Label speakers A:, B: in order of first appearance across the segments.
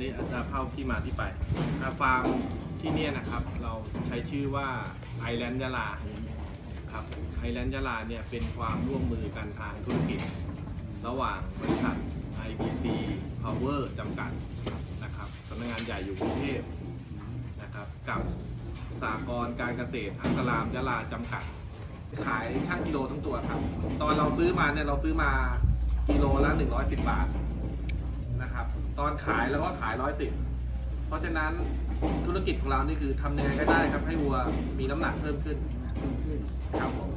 A: นี่อาจะเข้าที่มาที่ไปฟาร์มที่เนี่ยนะครับ เราใช้ชื่อว่าไอแลนด์ยะลาครับไอแลนด์ยะลาเนี่ยเป็นความร่วมมือกันทางธุรกิจ ระหว่างบริษัท IBC Power จำกัดนะครับสำนักงานใหญ่อยู่กรุงเทพนะครับกับสากลการเกษตรอัสลามยะลาจำกัด ขายช่างกิโลทั้งตัวครับ ตอนเราซื้อมาเนี่ยเราซื้อมากิโลละ 110 บาทนะครับ ตอนขายเราก็ขาย110เพราะฉะนั้นธุรกิจของเรานี่คือทำยังไงก็ได้ครับ ให้วัวมีน้ำหนักเพิ่มขึ้น
B: เพิ่มขึ้น
A: ครับผม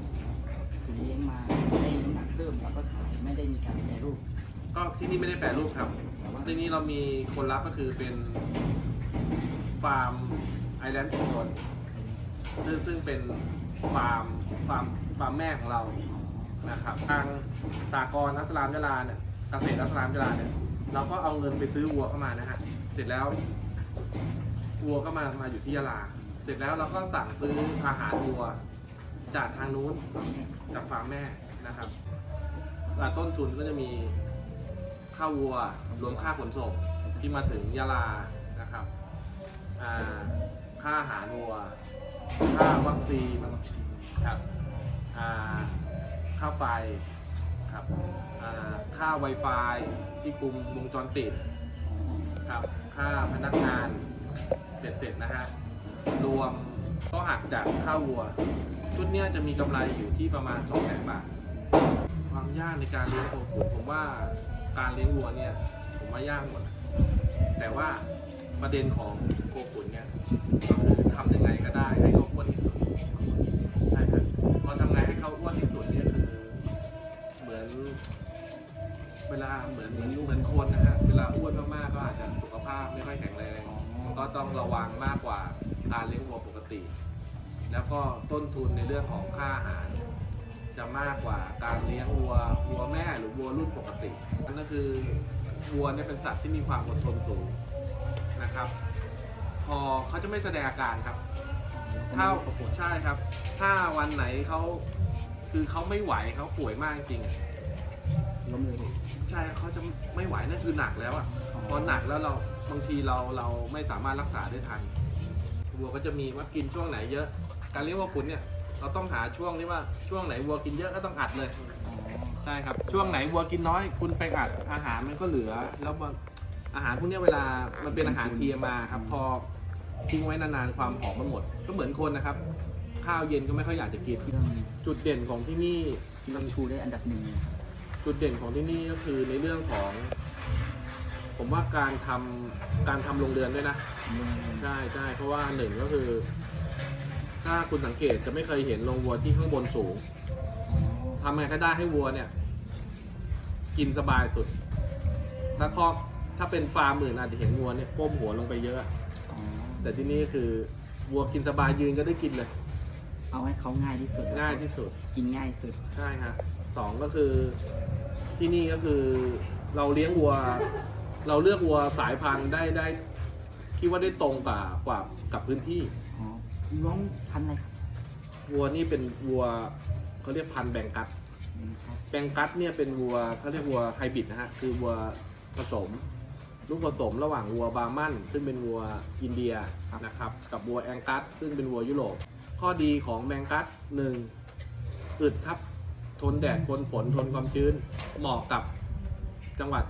B: คือเลี้ยงมาให้น้ำหนักเพิ่มแล้วก็ขายไม่ได้มีการแปรรูป
A: ก็ที่นี่ไม่ได้แปรรูปครับ
B: แต่ว่า
A: ที่นี่เรามีคนรับก็คือเป็นฟาร์มไอแลนด์ชุมชนซึ่งซึ่งเป็นฟาร์มฟาร์มฟาร์มแม่ของเรานะครับทางสากลนัสลามยะลาเนี่ยเกษตรนัสลามยะลาเนี่ย เราก็เอาเงินไปซื้อวัวเข้ามานะฮะ เสร็จแล้ววัวก็มามาอยู่ที่ยะลา เสร็จแล้วเราก็สั่งซื้ออาหารวัว จากทางนู้นจากฟาร์มแม่นะครับต้นทุนก็จะมีค่าวัวรวมค่าขนส่งที่มาถึงยะลานะครับค่าอาหารวัว ค่าวัคซีนครับค่าไฟ ครับอ่าค่า Wi-Fi ที่คุมวงจรปิดครับค่าพนักงานเสร็จๆนะฮะรวมก็หักจากค่าวัว ชุดนี้จะมีกำไรอยู่ที่ประมาณ2 0 0 0 0 0บาท ความยากในการเลี้ยงโคขุนผมว่าการเลี้ยงวัวเนี่ยผมว่ายากหมด แต่ว่าประเด็นของโคขุนเนี่ยก็คือทำยังไงก็ได้ให้เขาอ้วนที่สุดใช่ครับพอทำไงให้เขาอ้วนที่สุด เวลาเหมือนเหมือนเหมือนคนนะฮะ เวลาอ้วนมากๆก็อาจจะสุขภาพไม่ค่อยแข็งแรงก็ต้องระวังมากกว่าการเลี้ยงวัวปกติ แล้วก็ต้นทุนในเรื่องของค่าอาหาร จะมากกว่าการเลี้ยงวัววัวแม่หรือวัวรุ่นปกตินั่นก็คือวัวเนี่ยเป็นสัตว์ที่มีความอดทนสูงนะครับ พอเขาจะไม่แสดงอาการครับถ้าใช่ครับ ถ้าวันไหนเขาคือเขาไม่ไหวเขาป่วยมากจริง
B: ล้มเลยดิ
A: ใช่เขาจะไม่ไหวนั่นคือหนักแล้วอะพอหนักแล้วเราบางทีเราเราไม่สามารถรักษาได้ทันวัวก็จะมีว่ากินช่วงไหนเยอะ การเลี้ยงวัวขุนเนี่ยเราต้องหาช่วงที่ว่าช่วงไหนวัวกินเยอะก็ต้องอัดเลย
B: อ๋อ
A: ใช่ครับช่วงไหนวัวกินน้อย คุณไปอัดอาหารมันก็เหลือ แล้วบางอาหารพวกเนี้ยเวลามันเป็นอาหารเทียมาครับ พอทิ้งไว้นานๆความหอมมันหมด ก็เหมือนคนนะครับ ข้าวเย็นก็ไม่ค่อยอยากจะกิน
B: เรื่อง
A: จุดเด่นของที่นี่
B: ที่เราชูได้อันดับหนึ่งเลยครับ
A: จุดเด่นของที่นี่ก็คือในเรื่องของ ผมว่าการทำการทำโรงเรือนด้วยนะ
B: เรื่อง
A: ใช่ใช่เพราะว่าหนึ่งก็คือ ถ้าคุณสังเกตจะไม่เคยเห็นโรงวัวที่ข้างบนสูง
B: อ๋อ
A: ทำไงก็ได้ให้วัวเนี่ย กินสบายสุด ถ้าคอกถ้าเป็นฟาร์มอื่นอาจจะเห็นวัวเนี่ยก้มหัวลงไปเยอะ
B: อ๋อ
A: แต่ที่นี่คือวัวกินสบายยืนก็ได้กินเลย
B: เอาให้เขาง่ายที่สุด
A: ง่ายที่สุด
B: กินง่ายสุด
A: ใช่ฮะสองก็คือ ที่นี่ก็คือเราเลี้ยงวัว เราเลือกวัวสายพันธุ์ได้ได้คิดว่าได้ตรงกว่ากว่ากับพื้นที่
B: อ๋อน้องพันธุ์อะไรครับ
A: วัวนี่เป็นวัวเขาเรียกพันธุ์แบงกัส
B: อืมครับ
A: แบงกัสเนี่ยเป็นวัวเขาเรียกวัวไฮบริดนะฮะคือวัวผสม ลูกผสมระหว่างวัวบาร์มันซึ่งเป็นวัวอินเดียนะครับกับวัวแองกัสซึ่งเป็นวัวยุโรปข้อดีของแบงกัสหนึ่งอึดครับท นแดดทนฝนทนความชื้น เหมาะกับจังหวัด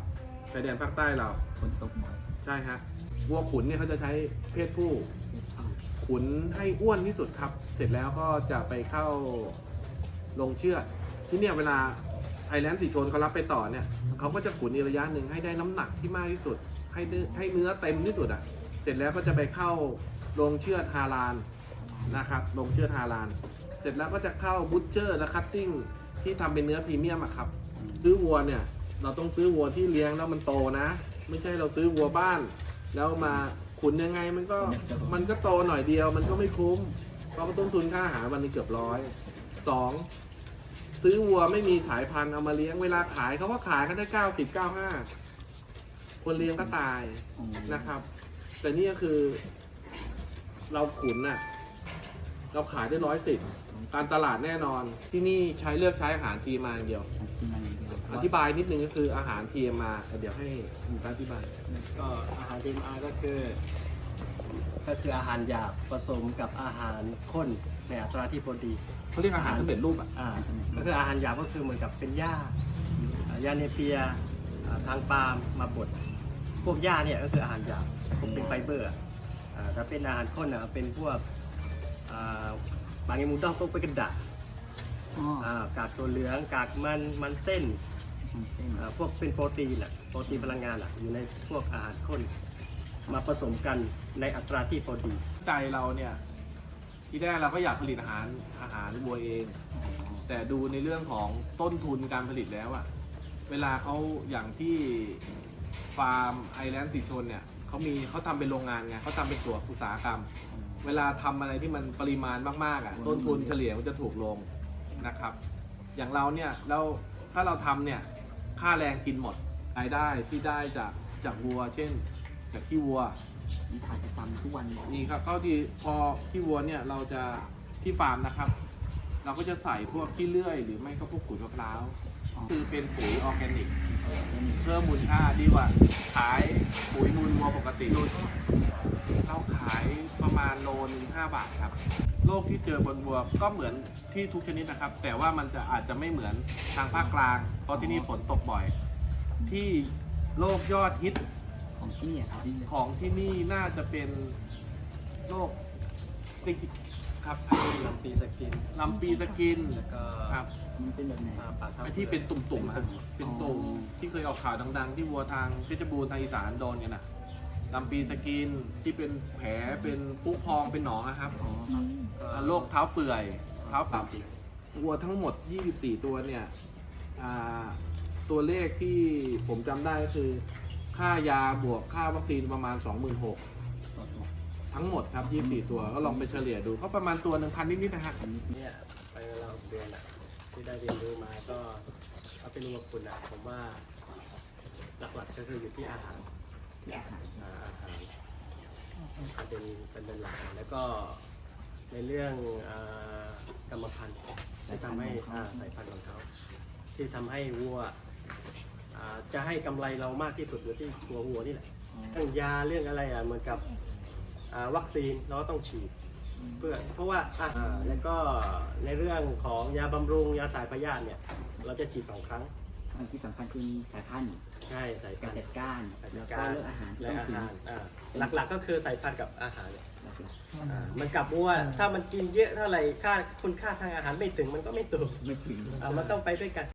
A: ชายแดนภาคใต้เรา
B: ฝนตกบ่อย
A: ใช่ฮะวัวขุนเนี่ยเขาจะใช้เพศผู้ ขุนให้อ้วนที่สุดครับ เสร็จแล้วก็จะไปเข้าลงเชือดที่เนี่ยเวลาไอแลนด์สีชนเขารับไปต่อเนี่ยเขาก็จะขุนอีกระยะหนึ่งให้ได้น้ำหนักที่มากที่สุด ให้เนื้อให้เนื้อเต็มที่สุดอะ เสร็จแล้วก็จะไปเข้าลงเชือดฮาลานนะครับลงเชือดฮาลาน เสร็จแล้วก็จะเข้าบูชเชอร์และคัตติ้ง ที่ทำเป็นเนื้อพรีเมียมอะครับ ซื้อวัวเนี่ย เราต้องซื้อวัวที่เลี้ยงแล้วมันโตนะ ไม่ใช่เราซื้อวัวบ้าน แล้วมาขุนยังไงมันก็มันก็โตหน่อยเดียวมันก็ไม่คุ้ม เพราะว่าต้นทุนค่าอาหารวันนี้เกือบร้อยสองซื้อวัวไม่มีสายพันธุ์เอามาเลี้ยงเวลาขายเขาก็ขายกันได้เก้าสิบเก้าห้าคนเลี้ยงก็ตาย นะครับ แต่นี่ก็คือ เราขุนน่ะ เราขายได้ร้อยสิบ การตลาดแน่นอนที่นี่ใช้เลือกใช้อาหารทีมาอย่างเดียว
B: กินมาอย่างเดียว
A: อธิบายนิดนึงก็คืออาหาร TMR เดี๋ยวให้คุณป้าอธิบาย
C: ก็อาหาร DMR ก็คือ ก็คืออาหารหยาบผสมกับอาหารข้นในอัตราที่พอดี
A: เขาเรียกอาหารสำเร็จรูปอะ
C: อ่าก็คืออาหารหยาบก็คือเหมือนกับเป็นหญ้าอ่าหญ้าเนเปียอ่าทางปาล์มมาบดพวกหญ้าเนี่ยก็คืออาหารหยาบผมเป็นไฟเบอร์อะอ่าถ้าเป็นอาหารข้นอะเป็นพวกอ่า บางอย่างมุต้องพวกเป็นกระดาษ
B: อ๋อ
C: อ่ากากตัวเหลืองกากมันมันเส้น
B: มันเส้น
C: อ่าพวกเป็นโปรตีนอะโปรตีนพลังงานอะอยู่ในพวกอาหารข้นมาผสมกันในอัตราที่พอดี
A: ใจเราเนี่ยที่แรกเราก็อยากผลิตอาหารอาหารวัวเอง แต่ดูในเรื่องของต้นทุนการผลิตแล้วอะเวลาเขาอย่างที่ฟาร์มไอแลนด์สิชนเนี่ยเขามีเขาทำเป็นโรงงานไงเขาทำเป็นตัวอุตสาหกรรม เวลาทำอะไรที่มันปริมาณมากๆอะต้นทุนเฉลี่ยมันจะถูกลงนะครับ อย่างเราเนี่ยเราถ้าเราทำเนี่ยค่าแรงกินหมดรายได้ที่ได้จากจากวัว เช่น จากขี้วัว
B: มีถ่ายประจำทุกวันเลย
A: นี่ครับก็ดีพอที่วัวเนี่ยเราจะที่ฟาร์มนะครับ เราก็จะใส่พวกขี้เลื่อย หรือไม่ก็พวกปุ๋ยมะพร้าวคือเป็นปุ๋ยออร์แกนิก เพิ่มมูลค่าดีกว่าขายปุ๋ยมูลวัวปกติ เราขายประมาณโลนึงห้าบาทครับ โรคที่เจอบนวัวก็เหมือนที่ทุกชนิดนะครับ แต่ว่ามันจะอาจจะไม่เหมือนทางภาคกลาง เพราะที่นี่ฝนตกบ่อย ที่โรคยอดฮิต
B: ของที่นี่ครับที่นี่
A: ของที่นี่น่าจะเป็นโรคติดครับ
C: ลำปีสกิน
A: ลำปีสกิน
C: แล้วก็
A: ครับ
B: มันเป็นแบบไหน
C: อ่าปากท้า
A: ไอ้ที่เป็นตุ่มๆอะครับเป็นตุ่ม
B: อ๋อ
A: ที่เคยออกข่าวดัง ๆ ที่วัวทางเพชรบูรณ์ทางอีสานโดนกันนะ ลำปีสกินที่เป็นแผลเป็นปุพองเป็นหนองนะครับ
B: อ๋อครับ
C: ก็
A: โรคเท้าเปื่อยเท้าปรับวัวทั้งหมด 24 ตัวเนี่ยอ่าตัวเลขที่ผมจำได้ก็คือ ค่ายาบวกค่าวัคซีนประมาณ 26,000ทั้งหมดครับ 24 ตัว ก็ลองไปเฉลี่ยดูก็ประมาณตัวหนึ่งพันนิดๆนะฮะ
C: เนี่ยไปเราเรียนอะที่ได้เรียนรู้มาก็เอาเป็นรวมคุณอะผมว่าหลักๆก็คืออยู่ที่อาหาร
B: ที่ อาหาร
C: อ่าอาหารเป็นเป็นเป็นหลักแล้วก็ในเรื่องอ่ากรรมพันธุ์ที่ทำให้อ่าสายพันธุ์ของเขาที่ทำให้วัวอ่าจะให้กำไรเรามากที่สุดอยู่ที่ตัววัวนี่แหละเรื่องยาเรื่องอะไรอะเหมือนกับอ่าวัคซีนเราก็ต้องฉีดเพื่อเพราะว่าอ่าแล้วก็ในเรื่องของยาบำรุงยาถ่ายพยาธิเนี่ย เราจะฉีดสองครั้ง
B: อันที่สำคัญคือสายพันธุ์
C: ใช่สาย
B: กา
C: พั
B: ร
C: นธุ์
B: จัดการ
C: จั
B: แล้
C: ด
B: วก็
C: การ
B: เรื่องอาหารที่
C: และ
B: ต้อง
C: อา
B: ถึง
C: หารอ่าหลักๆก็คือสายพันธุ์กับอาหาร
B: หลัก
C: อ่ามันกับวัวถ้ามันกินเยอะเท่าไหร่ค่าคุณค่าทางอาหารไม่ถึงมันก็ไม่โต
B: ๆไม่ถึง
C: อ่ามันต้องไปด้วยกัน